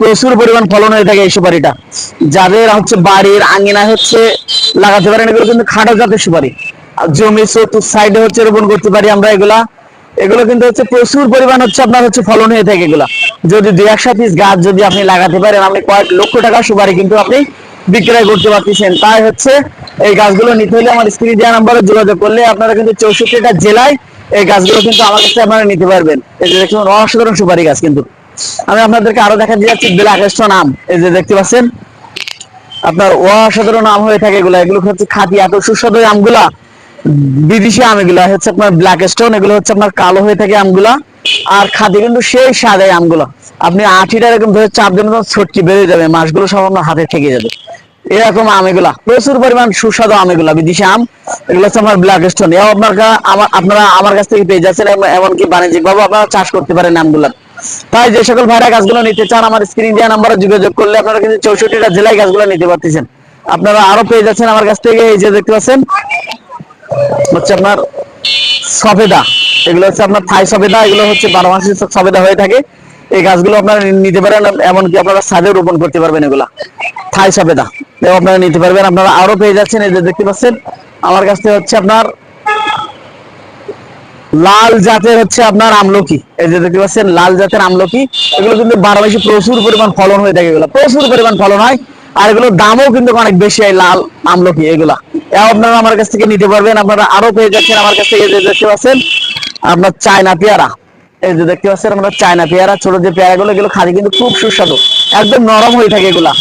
প্রচুর পরিমাণ ফলন হয়ে থাকে এই সুপারিটা। যাদের হচ্ছে বাড়ির হচ্ছে লাগাতে পারেন, এগুলো কিন্তু খাটো জাতের সুপারি। জমি চতুর সাইডে হচ্ছে রোপণ করতে পারি আমরা এগুলা। এগুলো কিন্তু হচ্ছে প্রচুর পরিমাণ হচ্ছে আপনার হচ্ছে ফলন হয়ে থাকে এগুলা। যদি একশো পিস গাছ যদি আপনি লাগাতে পারেন, আপনি কয়েক লক্ষ টাকা সুপারি কিন্তু আপনি বিক্রয় করতে পারতেছেন। তাই হচ্ছে এই গাছগুলো নিতে হলে আমার স্ক্রিন দেওয়া নাম্বারে যোগাযোগ করলে আপনারা কিন্তু চৌষট্টিটা জেলায় এই গাছগুলো কিন্তু আমার কাছে আপনারা নিতে পারবেন। এই যে দেখুন, অসাধারণ সুপারি গাছ কিন্তু। আমি আপনাদেরকে আরও দেখা দিয়ে যাচ্ছি ব্ল্যাক স্টোন আম। এই যে দেখতে পাচ্ছেন, আপনার অসাধারণ আম হয়ে থাকে এগুলা। এগুলো হচ্ছে খাঁটি, এত সুস্বাদু আমগুলা। বিদেশি আম এগুলা হচ্ছে আপনার ব্ল্যাক স্টোন এগুলো হচ্ছে আপনার কালো হয়ে থাকে আমগুলা। আর খাদি কিন্তু সেই স্বাদ আমগুলো। আপনি আঠিটা এরকম ধরে চাপ দিন ছটকি বেড়ে যাবে মাসগুলো সব আপনার হাতে থেকে যাবে। এরকম আম এগুলা। প্রচুর পরিমাণ সুস্বাদু আম এগুলা, বিদেশি আম। এগুলো হচ্ছে আমার ব্ল্যাক স্টোন আপনার আমার কাছ থেকে পেয়ে যাচ্ছেন এমনকি বাণিজ্যিক ভাবে আপনারা চাষ করতে পারেন আমগুলা। তাই যে সকল ভাইরা গাছগুলো নিতে চান, আমার স্ক্রিন দেওয়া নাম্বারে যোগাযোগ করলে আপনারা কিন্তু চৌষট্টিটা জেলায় গাছগুলো নিতে পারতেছেন। আপনারা আরও পেয়ে যাচ্ছেন আমার কাছ থেকে, এই যে দেখতে পাচ্ছেন, হচ্ছে আপনার সবেদা এগুলো হচ্ছে আপনার থাই সবেদা এগুলো হচ্ছে বারো মাসের সবেদা হয়ে থাকে। এই গাছগুলো আপনারা নিতে পারেন, এমনকি আপনারা ছাদে রোপণ করতে পারবেন এগুলা। থাই এও আপনারা নিতে পারবেন। আপনারা আরও পেয়ে যাচ্ছেন এই যে দেখতে পাচ্ছেন, আমার কাছ থেকে হচ্ছে আপনার লাল জাতের হচ্ছে আপনার আমলকি। এই যে দেখতে পাচ্ছেন, লাল জাতের আমলকি। এগুলো কিন্তু বারো মাসে প্রচুর পরিমাণ ফলন হয়ে থাকে এগুলো। প্রচুর পরিমাণ ফলন হয়। আর এগুলোর দামও কিন্তু অনেক বেশি হয় লাল আমলকি, এগুলা। এও আপনারা আমার কাছ থেকে নিতে পারবেন। আপনারা আরও পেয়ে যাচ্ছেন আমার কাছ থেকে দেখতে পাচ্ছেন, আপনার চায়না পেয়ারা। এই যে দেখতে পাচ্ছেন আমরা চায়না পেয়ারা, ছোট যে পেয়ারাগুলো, এগুলো খালি কিন্তু খুব সুস্বাদু। একদম নরম হয়ে থাকে এগুলা।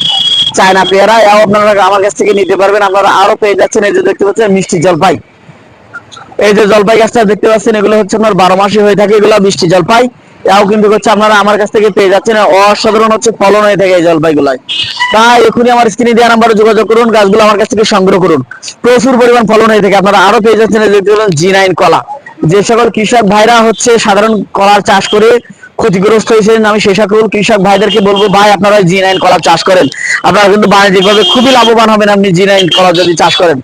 চায়না পেয়ারা, এও আপনারা আমার কাছ থেকে নিতে পারবেন, আপনারা আরও পেয়ে যাচ্ছেন এই যে দেখতে পাচ্ছেন মিষ্টি জলপাই। এই যে জলপাই গাছটা দেখতে পাচ্ছেন, এগুলো হচ্ছে আপনার বারো মাসে হয়ে থাকে এগুলো মিষ্টি জলপাই। এও কিন্তু হচ্ছে আপনারা আমার কাছ থেকে পেয়ে যাচ্ছেন অসাধারণ হচ্ছে ফলন হয়ে থাকে এই জলপাই গুলাই তাই এখনই আমার স্ক্রিনে দেওয়া নাম্বারে যোগাযোগ করুন, গাছগুলো আমার কাছ থেকে সংগ্রহ করুন। প্রচুর পরিমাণ ফলন হয়ে থাকে, আপনারা আরও পেয়ে যাচ্ছেন এই যে দেখতে জি নাইন কলা। যে সকল কৃষক ভাইরা হচ্ছে সাধারণ কলার চাষ করে ক্ষতিগ্রস্ত হয়েছেন, আমি সেই সকল কৃষক ভাইদেরকে বলব, ভাই, আপনারা জি নাইন কলা চাষ করেন। আপনারা কিন্তু বাণিজ্যিকভাবে খুবই লাভবান হবেন আপনি জি নাইন কলা যদি চাষ করেন।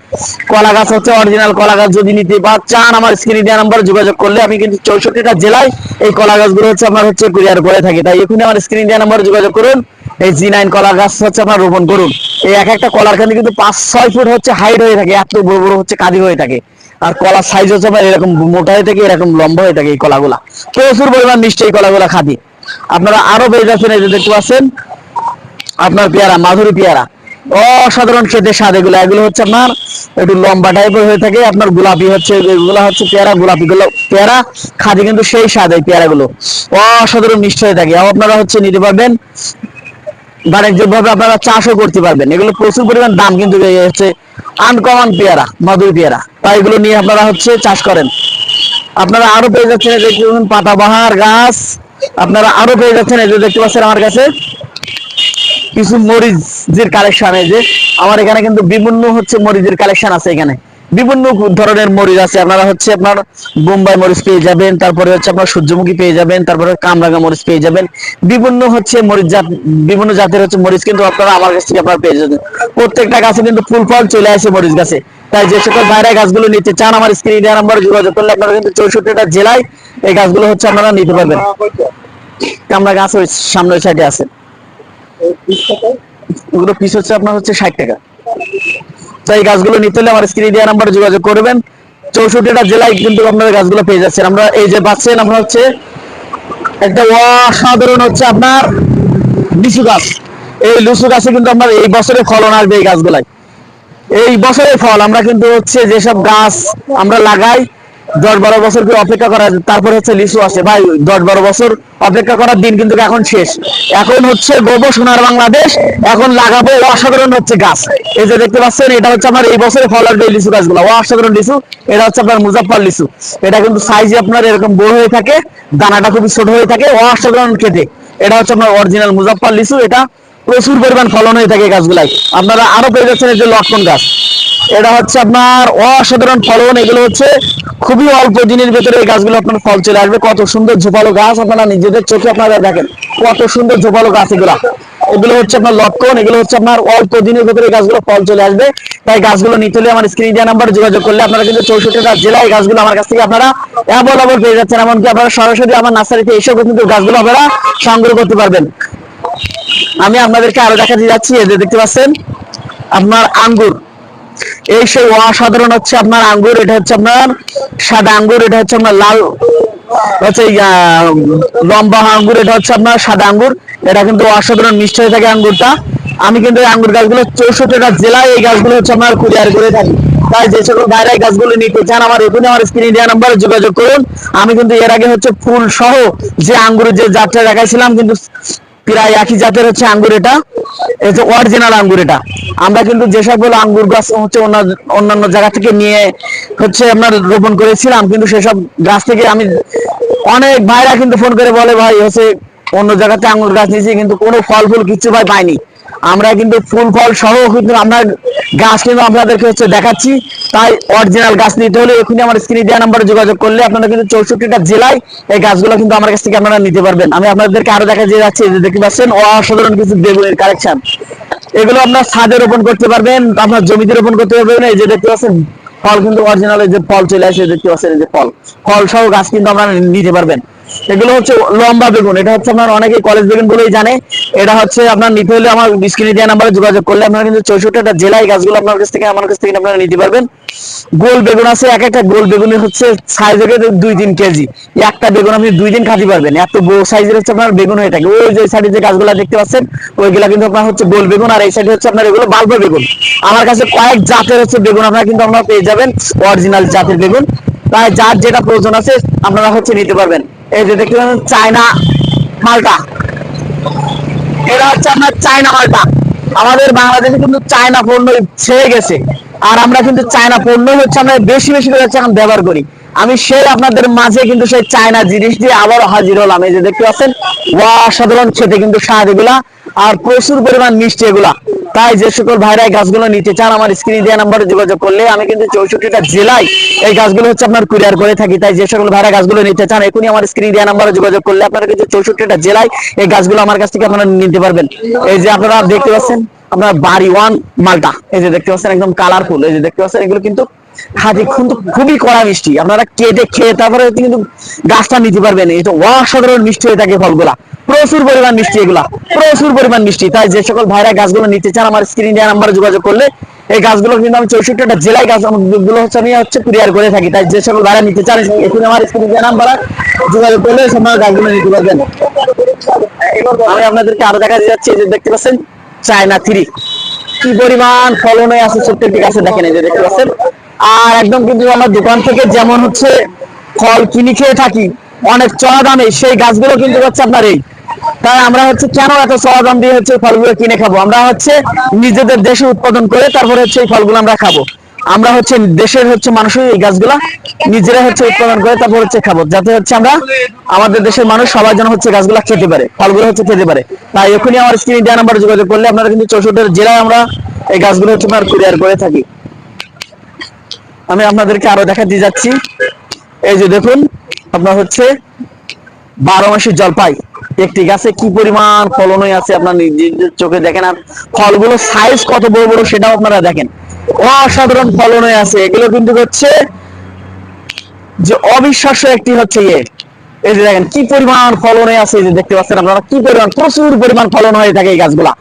কলা গাছ হচ্ছে অরিজিনাল কলা গাছ, যদি নিতে বা চান আমার স্ক্রিনে দেওয়া নাম্বার যোগাযোগ করলে আমি কিন্তু চৌষট্টিটা জেলায় এই কলা গাছগুলো হচ্ছে আপনার হচ্ছে কুরিয়ার করে থাকি। তাই এখনই আমার স্ক্রিনে দেওয়া নাম্বার যোগাযোগ করুন, এই জি নাইন কলা গাছ হচ্ছে আপনার রোপণ করুন। এই এক একটা কলার কিন্তু পাঁচ ছয় ফুট হচ্ছে হাইট হয়ে থাকে, এত বড় বড় হচ্ছে কাদি হয়ে থাকে। আর কলা সাইজ হচ্ছে আপনার এরকম মোটা হয়ে থাকে, এরকম লম্বা হয়ে থাকে এই কলাগুলা। প্রচুর পরিমাণ মিষ্টি এই কলাগুলা খাদি আপনারা আরও পেয়ে যাচ্ছেন এই যে দেখতে পাচ্ছেন, আপনার পেয়ারা, মাধুরী পেয়ারা। অসাধারণ খেতে স্বাদ এগুলো। এগুলো হচ্ছে আপনার একটু লম্বা টাইপের হয়ে থাকে, আপনার গোলাপি হচ্ছে, এগুলো হচ্ছে পেয়ারা, গোলাপি গুলো পেয়ারা খাদি কিন্তু সেই স্বাদ এই পেয়ারা গুলো অসাধারণ মিষ্টি হয়ে থাকে। আপনারা হচ্ছে নিতে পারবেন বাণিজ্যিক ভাবে আপনারা চাষও করতে পারবেন। এগুলো প্রচুর পরিমাণ দাম কিন্তু হচ্ছে আনকমন পেয়ারা, মাধুরী পেয়ারা। তাই এগুলো নিয়ে আপনারা হচ্ছে চাষ করেন। আপনারা আরও পেয়ে যাচ্ছেন যে দেখুন, পাতাবাহার গাছ। আপনারা আরও পেয়ে যাচ্ছেন এই যে দেখতে পাচ্ছেন আমার কাছে। কিছু মরিচের কালেকশন এই যে। আমার এখানে কিন্তু বিভিন্ন হচ্ছে মরিচের কালেকশন আছে এখানে। বিভিন্ন ধরনের মরিচ আছে। আপনারা হচ্ছে আপনার বোম্বাই মরিচ পেয়ে যাবেন, তারপরে হচ্ছে আপনার সূর্যমুখী পেয়ে যাবেন, তারপরে কামরাঙ্গা মরিচ পেয়ে যাবেন। বিভিন্ন হচ্ছে মরিচ জাত, বিভিন্ন জাতের হচ্ছে মরিচ কিন্তু আপনারা আমার কাছ থেকে আপনারা পেয়ে যাবেন। প্রত্যেকটা গাছে কিন্তু ফুল ফল চলে আসে মরিচ গাছে। তাই যে সকল বাইরে গাছগুলো নিতে চান, আমার স্ক্রিন নাম্বার যোগাযোগ করলে আপনারা কিন্তু চৌষট্টিটা জেলায় এই গাছগুলো হচ্ছে আপনারা নিতে পারবেন। কামরা গাছ ওই সামনে ওই সাইডে আছে। ওগুলো পিস হচ্ছে আপনার হচ্ছে ষাট টাকা। তো এই গাছগুলো নিতে হলে আমার স্ক্রিনে দেওয়া নাম্বারে যোগাযোগ করবেন। চৌষট্টিটা জেলায় কিন্তু আপনারা গাছগুলো পেয়ে যাচ্ছেন। আমরা এই যে পাচ্ছেন আপনার হচ্ছে একটা অসাধারণ হচ্ছে আপনার লিচু গাছ। এই লিচু গাছে কিন্তু আপনার এই বছরে ফলন আসবে এই গাছগুলাই এই বছরের ফল, আমরা কিন্তু হচ্ছে যেসব গাছ আমরা লাগাই, দশ বারো বছর করে অপেক্ষা করা তারপরে হচ্ছে লিচু আসে। ভাই, দশ বারো বছর অপেক্ষা করার দিন কিন্তু এখন শেষ। এখন হচ্ছে গোবর সোনার বাংলাদেশ, এখন লাগাবো অসাধারণ হচ্ছে গাছ। এই যে দেখতে পাচ্ছেন, এটা হচ্ছে আমার এই বছরে ফল আসবে লিচু গাছগুলো। অসাধারণ লিচু, এটা হচ্ছে আপনার মুজাফফর লিচু। এটা কিন্তু সাইজে আপনার এরকম বড় হয়ে থাকে, দানাটা খুবই ছোট হয়ে থাকে, অসাধারণ খেতে। এটা হচ্ছে আপনার অরিজিনাল মুজাফফর লিচু, এটা প্রচুর পরিমাণ ফলন হয়ে থাকে গাছগুলাই। আপনারা আরও পেয়ে যাচ্ছেন এই যে লটকন গাছ। এটা হচ্ছে আপনার অসাধারণ ফলন, এগুলো হচ্ছে খুবই অল্প দিনের ভেতরে এই গাছগুলো আপনার ফল চলে আসবে। কত সুন্দর ঝোপালো গাছ আপনারা নিজেদের চোখে আপনারা দেখেন। কত সুন্দর ঝোপালো গাছ এগুলা। এগুলো হচ্ছে আপনার লক্ষণ এগুলো হচ্ছে আপনার অল্প দিনের ভেতরে গাছগুলো ফল চলে আসবে। তাই গাছগুলো নিতে হলে আমার স্ক্রিন দেওয়া নাম্বার যোগাযোগ করলে আপনারা কিন্তু চৌষট্টিটা জেলায় গাছগুলো আমার কাছ থেকে আপনারা অ্যাভেলেবল পেয়ে যাচ্ছেন। এমনকি আপনারা সরাসরি আমার নার্সারিতে এসেও কিন্তু গাছগুলো আপনারা সংগ্রহ করতে পারবেন। আপনাদেরকে আরও দেখাতে যাচ্ছি যে দেখতে পাচ্ছেন, আপনার আঙ্গুর। এই সেই অসাধারণ হচ্ছে আপনার আঙ্গুর, এটা হচ্ছে আপনার সাদা আঙ্গুর, এটা হচ্ছে আপনার লাল, হচ্ছে লম্বা আঙ্গুর, এটা হচ্ছে আপনার সাদা আঙ্গুর। এটা কিন্তু অসাধারণ মিষ্টি হয়ে থাকে আঙ্গুরটা। আমি কিন্তু এই আঙ্গুর গাছগুলো চৌষট্টিটা জেলায় এই গাছগুলো হচ্ছে আপনার কুরিয়ার করে থাকি। তাই যে সকল ভাইরা এই গাছগুলো নিতে চান, আমার এখানে আমার স্ক্রিন দেওয়া নাম্বারে যোগাযোগ করুন। আমি কিন্তু এর আগে হচ্ছে ফুল সহ যে আঙ্গুরের যে জাতটা দেখাইছিলাম, কিন্তু প্রায় একই জাতের হচ্ছে আঙ্গুর এটা। যে অরিজিনাল আঙ্গুর এটা। আমরা কিন্তু যে সকল আঙ্গুর গাছ হচ্ছে অন্য- অন্যান্য জায়গা থেকে নিয়ে হচ্ছে আপনার রোপণ করেছিলাম, কিন্তু সেসব গাছ থেকে আমি অনেক ভাইরা কিন্তু ফোন করে বলে, ভাই, হচ্ছে অন্য জায়গাতে আঙ্গুর গাছ নিয়েছি, কিন্তু কোনো ফল ফুল কিছু ভাই পাইনি। আমরা কিন্তু ফুল ফল সহ কিন্তু আমরা গাছ কিন্তু আপনাদেরকে হচ্ছে দেখাচ্ছি। তাই অরিজিনাল গাছ নিতে হলে এখনই আমার স্ক্রিনে দেওয়া নাম্বারে যোগাযোগ করলে আপনারা কিন্তু চৌষট্টিটা জেলায় এই গাছগুলো কিন্তু আমার কাছ থেকে আপনারা নিতে পারবেন। আমি আপনাদেরকে আরও দেখা দিয়ে যাচ্ছি যে দেখতে পাচ্ছেন, অসাধারণ কিছু বেগুনের কালেকশন এগুলো আপনার ছাদে রোপণ করতে পারবেন, আপনার জমিতে রোপণ করতে পারবেন, এই যে দেখতে পাচ্ছেন, ফল কিন্তু অরিজিনাল যে ফল চলে আসে, দেখতে পাচ্ছেন যে ফল। ফল সহ গাছ কিন্তু আপনারা নিতে পারবেন। এগুলো হচ্ছে লম্বা বেগুন। এটা হচ্ছে আপনার অনেকেই কলেজ বেগুন বলেই জানে। এটা হচ্ছে আপনার নিতে হলে আমার স্ক্রিনে দেওয়া নাম্বারে যোগাযোগ করলে আপনারা কিন্তু চৌষট্টিটা জেলায় গাছগুলো আপনার কাছ থেকে, আমার কাছ থেকে আপনারা নিতে পারবেন। গোল বেগুন আছে, এক একটা গোল বেগুনের হচ্ছে সাইজ হয়ে দুই তিন কেজি। একটা বেগুন আপনি দুই দিন খাতে পারবেন। এত বড় সাইজের হচ্ছে আপনার বেগুন হয়ে থাকে। ওই যে সাইডে যে গাছগুলো দেখতে পাচ্ছেন, ওইগুলা কিন্তু আপনার হচ্ছে গোল বেগুন, আর এই সাইডে হচ্ছে আপনার এগুলো বাল্ব বেগুন। আমার কাছে কয়েক জাতের হচ্ছে বেগুন আপনারা কিন্তু আপনারা পেয়ে যাবেন। অরিজিনাল জাতের বেগুন। তাই যার যেটা প্রয়োজন আছে, আপনারা হচ্ছে নিতে পারবেন। এই যে চায়না মালটা। হচ্ছে আপনার চায়না মালটা। আমাদের বাংলাদেশে কিন্তু চায়না পণ্য ছেড়ে গেছে। আর আমরা কিন্তু চায়না হচ্ছে আমরা বেশি বেশি করে হচ্ছে এখন ব্যবহার করি। আমি সেই আপনাদের মাঝে কিন্তু সেই চায়না জিনিস দিয়ে আবার হাজির হলাম। এই যে দেখতে পাচ্ছেন, অসাধারণ খেতে কিন্তু স্বাদ এগুলা। আর প্রচুর পরিমাণ মিষ্টি এগুলা। তাই যে সকল ভাইরা গাছগুলো নিতে চান, আমার স্ক্রিনে দেওয়া নাম্বারে যোগাযোগ করলে আমি কিন্তু চৌষট্টিটা জেলায় এই গাছগুলো হচ্ছে আপনার কুরিয়ার করে থাকি। তাই যে সকল ভাইরা গাছগুলো নিতে চান, এখনই আমার স্ক্রিনে দেওয়া নাম্বারে যোগাযোগ করলে আপনারা কিন্তু চৌষট্টিটা জেলায় এই গাছগুলো আমার কাছ থেকে আপনারা নিতে পারবেন। এই যে আপনারা দেখতে পাচ্ছেন, আপনার বাড়ি ওয়ান মালটা এই যে দেখতে পাচ্ছেন একদম কালারফুল এই যে দেখতে পাচ্ছেন, এগুলো কিন্তু খাঁটি কিন্তু খুবই কড়া মিষ্টি। আপনারা কেটে খেয়ে তারপরে কিন্তু গাছটা নিতে পারবেন। এটা অসাধারণ মিষ্টি হয়ে থাকে ফলগুলা। প্রচুর পরিমাণ মিষ্টি এগুলা। প্রচুর পরিমাণ মিষ্টি। তাই যে সকল ভাইরা গাছগুলো নিতে চান, আমার স্ক্রিন দেওয়া নাম্বারে যোগাযোগ করলে এই গাছগুলো কিন্তু আমি চৌষট্টিটা জেলায় গাছগুলো হচ্ছে আমি হচ্ছে কুরিয়ার করে থাকি। তাই যে সকল ভাইরা নিতে চান এখন আমার স্ক্রিন দেওয়া নাম্বারে যোগাযোগ করলে আপনারা গাছগুলো নিতে পারবেন। আমি আপনাদেরকে আরও দেখা যাচ্ছে যে দেখতে পাচ্ছেন, চায়না থ্রি। কি পরিমাণ ফলন হয়ে আছে একটি গাছে দেখেন এই যে দেখতে পাচ্ছেন। আর একদম কিন্তু আমার দোকান থেকে যেমন হচ্ছে ফল কিনে খেয়ে থাকি, অনেক চড়া দামে সেই গাছগুলো কিন্তু হচ্ছে আপনার এই তাই আমরা হচ্ছে কেন এত দাম দিয়ে হচ্ছে ফলগুলো কিনে খাব? আমরা হচ্ছে নিজেদের দেশে উৎপাদন করে তারপরে হচ্ছে এই ফলগুলো আমরা খাব। আমরা হচ্ছে দেশের হচ্ছে মানুষই এই গাছগুলা নিজেরা হচ্ছে উৎপাদন করে তারপর হচ্ছে খাব। যাতে হচ্ছে আমরা আমাদের দেশের মানুষ সবাই যেন হচ্ছে গাছগুলা খেতে পারে, ফলগুলো হচ্ছে খেতে পারে। তাই এখনই আমার স্ক্রিন দেওয়া নাম্বার যোগাযোগ করলে আপনারা কিন্তু চৌষট্টি জেলায় আমরা এই গাছগুলো হচ্ছে আপনার কুরিয়ার করে থাকি। আমি আপনাদেরকে আরও দেখা দিয়ে যাচ্ছি। এই যে দেখুন, আপনার হচ্ছে বারো মাসের জলপাই। একটি গাছে কি পরিমাণ ফলন হয়ে আছে আপনার নিজের চোখে দেখেন, আর ফলগুলো সাইজ কত বড় বড় সেটাও আপনারা দেখেন। অসাধারণ ফলন হয়ে আছে। এগুলো কিন্তু হচ্ছে যে অবিশ্বাস্য একটি হচ্ছে ইয়ে। এই যে দেখেন, কি পরিমাণ ফলন হয়ে আছে যে দেখতে পাচ্ছেন আপনারা, কি পরিমাণ, প্রচুর পরিমাণ ফলন হয়ে থাকে এই গাছগুলা।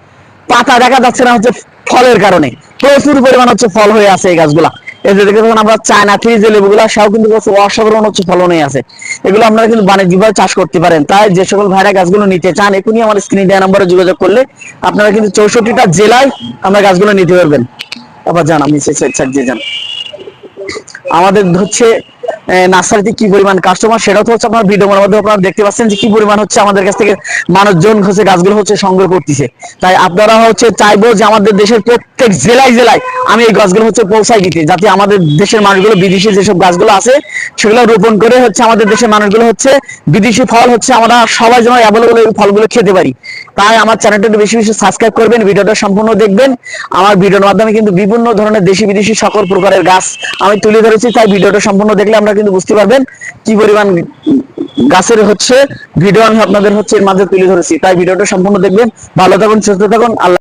পাতা দেখা যাচ্ছে না হচ্ছে ফলের কারণে। প্রচুর পরিমাণ হচ্ছে ফল হয়ে আছে এই গাছগুলা। আমরা কিন্তু আপনারা কিন্তু চাষ করতে পারেন। তাই যে সকল ভাইরা নিতে চান আমার যোগাযোগ করলে আপনারা কিন্তু চৌষট্টিটা জেলায় আমরা গাছগুলো নিতে পারবেন। আবার যান আমি আমাদের হচ্ছে নার্সারিতে কি পরিমাণ কাস্টমার সেটাও তো হচ্ছে আপনার ভিডিওর মধ্যে আপনারা দেখতে পাচ্ছেন যে কি পরিমাণ হচ্ছে আমাদের কাছ থেকে মানুষজন হচ্ছে গাছগুলো হচ্ছে সংগ্রহ করতেছে। তাই আপনারা হচ্ছে চাইব যে আমাদের দেশের প্রত্যেক জেলায় জেলায় আমি এই গাছগুলো হচ্ছে পৌঁছাই দিতে, যাতে আমাদের দেশের মানুষগুলো, বিদেশি যেসব গাছগুলো আছে, সেগুলো রোপণ করে হচ্ছে আমাদের দেশের মানুষগুলো হচ্ছে বিদেশি ফল হচ্ছে আমরা সবাই যেন অ্যাভেলেবল এই ফলগুলো খেতে পারি। তাই আমার চ্যানেলটা বেশি বেশি সাবস্ক্রাইব করবেন, ভিডিওটা সম্পূর্ণ দেখবেন। আমার ভিডিওর মাধ্যমে কিন্তু বিভিন্ন ধরনের দেশি বিদেশি সকল প্রকারের গাছ আমি তুলে ধরেছি, তাই ভিডিওটা সম্পূর্ণ দেখলে আমরা কিন্তু বুঝতে পারবেন কি পরিমাণ গাছের হচ্ছে ভিডিও আমি আপনাদের হচ্ছে এর মাঝে তুলে ধরেছি। তাই ভিডিওটা সম্পূর্ণ দেখবেন। ভালো থাকুন, সুস্থ থাকুন। আল্লাহ